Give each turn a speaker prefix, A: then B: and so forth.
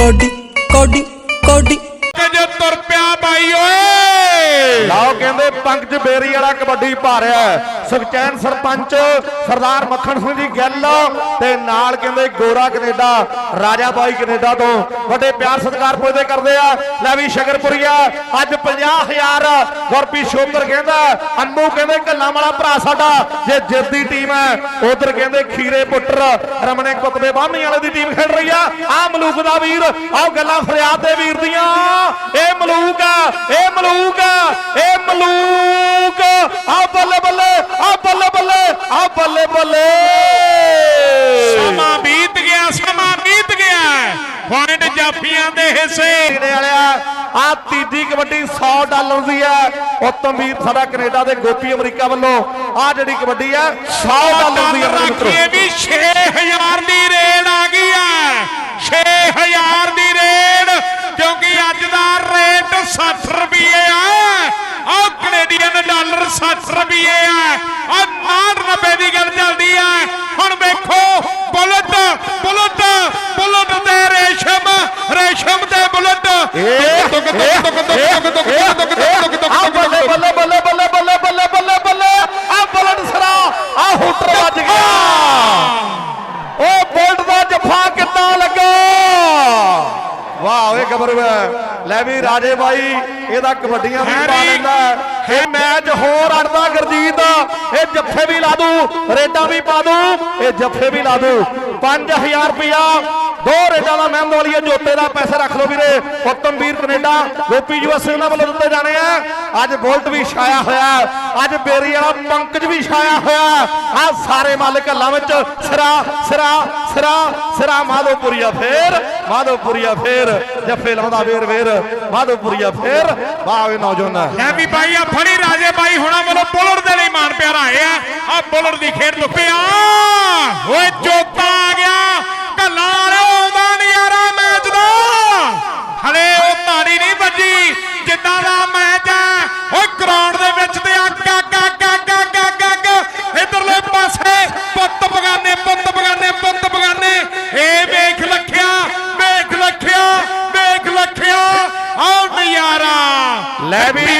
A: Cody Cody Cody.
B: ਕਿ ਜੇ ਤੁਰ ਪਿਆ ਬਾਈ ਓਏ
C: ਲਾਓ ਕਹਿੰਦੇ ਪੰਕਜ ਬੇਰੀ ਵਾਲਾ ਕਬੱਡੀ ਪਾ ਸੁਖਚੈਨ ਸਰਪੰਚ ਸਰਦਾਰ ਮੱਖਣ ਸਿੰਘ ਜੀ ਗੱਲ ਤੇ ਨਾਲ ਕਹਿੰਦੇ ਗੋਰਾ ਕੈਨੇਡਾ, ਰਾਜਾ ਬਾਈ ਕੈਨੇਡਾ ਤੋਂ। ਵੱਡੇ ਪਿਆਰ ਸਤਿਕਾਰ ਪੁੱਜਦੇ ਕਰਦੇ ਆ। ਲੈ ਵੀ ਸ਼ਗਰਪੁਰੀਆ, ਅੱਜ 50000 ਗੁਰਪ੍ਰੀਤ ਸ਼ੋਕਰ ਕਹਿੰਦਾ ਅੰਨੂ ਕਹਿੰਦੇ ਕੱਲਾ ਵਾਲਾ ਭਰਾ ਸਾਡਾ, ਜੇ ਜਿੱਤਦੀ ਟੀਮ ਹੈ, ਉਧਰ ਕਹਿੰਦੇ ਖੀਰੇ ਪੁੱਟਰ ਰਮਣੇ ਕੁੱਤਬੇ ਬਾਹਮੀ ਵਾਲੇ ਦੀ ਟੀਮ ਖੇਡ ਰਹੀ ਆ। ਆ ਮਲੂਕ ਦਾ ਵੀਰ, ਆਹ ਗੱਲਾਂ ਫਰਿਆਦ ਦੇ ਵੀਰ ਦੀਆਂ। ਇਹ ਮਲੂਕ ਇਹ ਮਲੂਕ ਆ। ਇਹ ਬੱਲੇ ਬੱਲੇ ਆ ਬੱਲੇ ਬੱਲੇ ਆ ਬੱਲੇ ਬੱਲੇ।
B: ਸਮਾਂ ਬੀਤ ਗਿਆ ਸਮਾਂ ਬੀਤ ਗਿਆ। ਪੁਆਇੰਟ ਜਾਫੀਆਂ ਦੇ ਹਿੱਸੇ।
C: ਵਾਲਿਆ ਆ ਤੀਜੀ ਕਬੱਡੀ 100 ਡਾਲਰ ਦੀ ਹੈ ਉੱਤਮ ਵੀਰ ਸਾਡਾ ਕੈਨੇਡਾ ਦੇ ਗੋਪੀ ਅਮਰੀਕਾ ਵੱਲੋਂ। ਆ ਜਿਹੜੀ ਕਬੱਡੀ ਆ 100 ਡਾਲਰ ਦੀ ਹੈ
B: ਰੱਖੀਏ ਵੀ 6000 ਦੀ ਰੇਟ 60 ਰੁਪਏ ਆ। ਆਹ ਕੈਨੇਡੀਅਨ ਡਾਲਰ 60 ਰੁਪਏ
C: ਹੈ ਲੈ ਵੀ ਰਾਜੇ ਬਾਈ ਇਹਦਾ ਕਬੱਡੀਆਂ ਵੀ ਪਾ। ਲੈਂਦਾ ਹੈ। ਇਹ ਮੈਚ ਹੋਰ ਅੜਦਾ ਗਰਜੀਤ ਇਹ ਜੱਫੇ ਵੀ ਲਾ ਦੂ ਰੇਡਾਂ ਵੀ ਪਾ ਦੂ ਇਹ ਜੱਫੇ ਵੀ ਲਾ ਦੂ 5000 ਰੁਪਇਆ ਦੋ ਰੇਡਾਂ ਦਾ ਮਹਿਮਦ ਵਾਲੀ ਜੋਤੇ ਦਾ ਪੈਸਾ ਰੱਖ ਲਓ ਵੀਰੇ। ਉੱਤਮ ਵੀਰ ਕੈਨੇਡਾ, ਗੋਪੀ ਯੂਐਸਏ ਉਹਨਾਂ ਵੱਲੋਂ ਦਿੱਤੇ ਜਾਣੇ ਆ। ਅੱਜ ਬੋਲਟ ਵੀ ਛਾਇਆ ਹੋਇਆ। ਅੱਜ ਬੇਰੀ ਵਾਲਾ ਪੰਕਜ ਵੀ ਛਾਇਆ ਹੋਇਆ। ਆ ਸਾਰੇ ਮਾਲਕ ਹੱਲਾਂ ਵਿੱਚ, ਸਿਰਾ ਸਿਰਾ ਸਿਰਾ ਸਿਰਾ, ਮਾਧੋਪੁਰੀਆ ਫੇਰ ਮਾਧੋਪੁਰੀਆ ਫੇਰ ਜੱਫੇ ਲਾਉਂਦਾ ਵੇਰ ਵੇਰ, ਮਾਧੋਪੁਰੀਆ ਫੇਰ। ਵਾਹ ਨੌਜਵਾਨਾਂ ਨੌਜਵਾਨ।
B: ਲੈ ਵੀ ਬਾਈ ਆ ਫੜੀ ਰਾਜੇ ਬਾਈ ਹੁਣਾਂ ਵੱਲੋਂ ਬੁਲਟ ਦੇ ਲਈ ਮਾਨ ਪਿਆਰਾ ਆਏ ਆ। ਆ ਬੁਲਟ ਦੀ ਖੇਡ ਲੁੱਪਿਆ ਓਏ ਗਰਾਊਂਡ ਦੇ ਵਿੱਚ ਤੇ ਅੱਗ ਅੱਗ ਅੱਗ ਅੱਗ ਅੱਗ ਅੱਗ ਅੱਗ ਇਧਰਲੇ ਪਾਸੇ ਪੁੱਤ ਬਗਾਨੇ ਪੁੱਤ ਬਗਾਨੇ ਪੁੱਤ ਬਗਾਨੇ। ਏ ਵੇਖ ਲੱਖਿਆ ਵੇਖ ਲੱਖਿਆ ਵੇਖ ਲੱਖਿਆ ਆਉ ਨਜ਼ਾਰਾ ਲੈ ਵੀ।